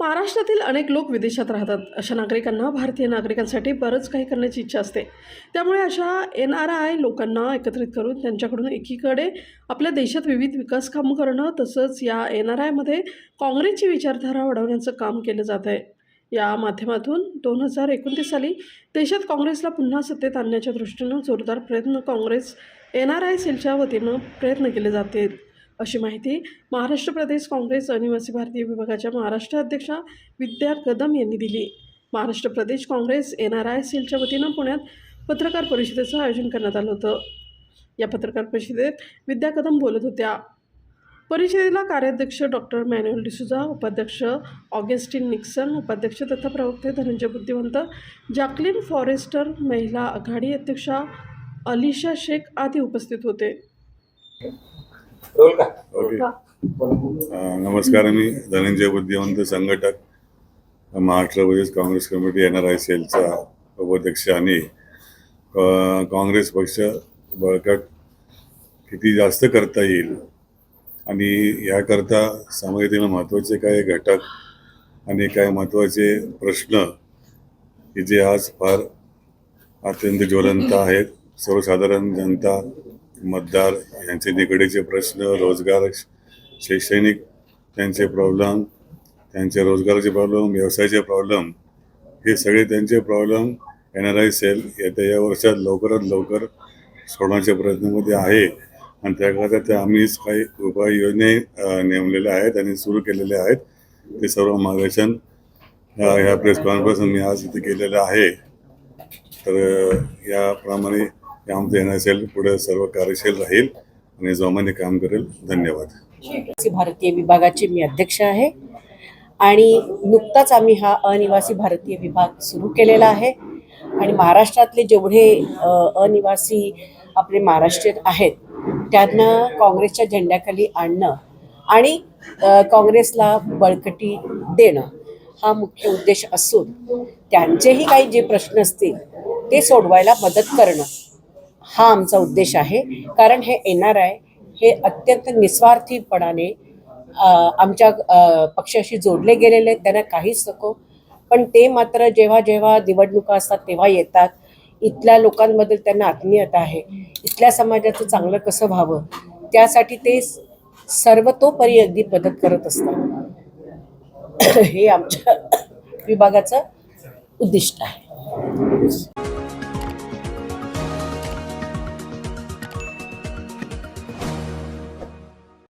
महाराष्ट्रातील अनेक लोक विदेशात राहतात. अशा नागरिकांना भारतीय नागरिकांसाठी बरंच काही करण्याची इच्छा असते. त्यामुळे अशा एन आर आय लोकांना एकत्रित करून त्यांच्याकडून एकीकडे आपल्या देशात विविध विकास कामं करणं तसंच या एन आर आयमध्ये काँग्रेसची विचारधारा वाढवण्याचं काम केलं जात आहे. या माध्यमातून दोन हजार एकोणतीस साली देशात काँग्रेसला पुन्हा सत्तेत आणण्याच्या दृष्टीनं जोरदार प्रयत्न काँग्रेस एन आर आय सेलच्या वतीनं प्रयत्न केले जातील अशी माहिती महाराष्ट्र प्रदेश काँग्रेस अनिवासी भारतीय विभागाच्या महाराष्ट्र अध्यक्षा विद्या कदम यांनी दिली. Maharashtra Pradesh Congress N R I सेलच्या वतीनं पुण्यात पत्रकार परिषदेचं आयोजन करण्यात आलं होतं. या पत्रकार परिषदेत विद्या कदम बोलत होत्या. परिषदेला कार्याध्यक्ष डॉक्टर मॅन्युअल डिसुजा उपाध्यक्ष ऑगस्टिन निक्सन उपाध्यक्ष तथा प्रवक्ते धनंजय बुद्धिवंत जॅकलिन फॉरेस्टर महिला आघाडी अध्यक्षा अलिशा शेख आदी उपस्थित होते. ओके. नमस्कार मी धनंजय बुद्धिवंत संघटक. Maharashtra Pradesh Congress committee N R I सेलचा उपाध्यक्ष आणि काँग्रेस पक्ष बळकट किती जास्त करता येईल आणि याकरता समाजातील महत्त्वाचे काही घटक आणि काही महत्त्वाचे प्रश्न की जे आज फार अत्यंत ज्वलंत आहेत. सर्वसाधारण जनता मतदार यांचे निगडीचे प्रश्न रोजगार शैक्षणिक त्यांचे प्रॉब्लेम त्यांचे रोजगाराचे प्रॉब्लेम व्यवसायाचे प्रॉब्लेम हे सगळे त्यांचे problem N R I cell येत्या या वर्षात लवकरात लवकर सोडण्याच्या प्रयत्नामध्ये आहे. आणि त्याकरता त्या आम्हीच काही उपाययोजने नेमलेल्या आहेत आणि सुरू केलेल्या आहेत. ते सर्व मार्गदर्शन ह्या प्रेस कॉन्फरन्स मी आज इथे केलेलं आहे. तर याप्रमाणे काम देणं असेल पुढे सर्व कार्यशील राहील आणि जोमाने काम करेल. धन्यवाद. भारतीय विभागाचे मी अध्यक्ष आहे आणि नुकताच आम्ही हा अनिवासी भारतीय विभाग सुरू केलेला आहे आणि महाराष्ट्रातले जेवढे अनिवासी आपले महाराष्ट्रीयन आहेत त्यांना काँग्रेसच्या झेंड्याखाली आणणं आणि काँग्रेसला बळकटी देणं हा मुख्य उद्देश असून त्यांचेही काही जे प्रश्न असतील ते सोडवायला मदत करणं हा आमचा उद्देश आहे. कारण हे एन आर आय हे अत्यंत निस्वार्थीपणाने आमच्या पक्षाशी जोडले गेलेले आहेत. त्यांना काहीच नको. पण ते मात्र जेव्हा जेव्हा निवडणुका असतात तेव्हा येतात. इथल्या लोकांबद्दल त्यांना आत्मीयता आहे. इथल्या समाजाचं चांगलं कसं व्हावं? त्यासाठी ते सर्वतोपरी अगदी मदत करत असतात. हे आमच्या विभागाचं उद्दिष्ट आहे.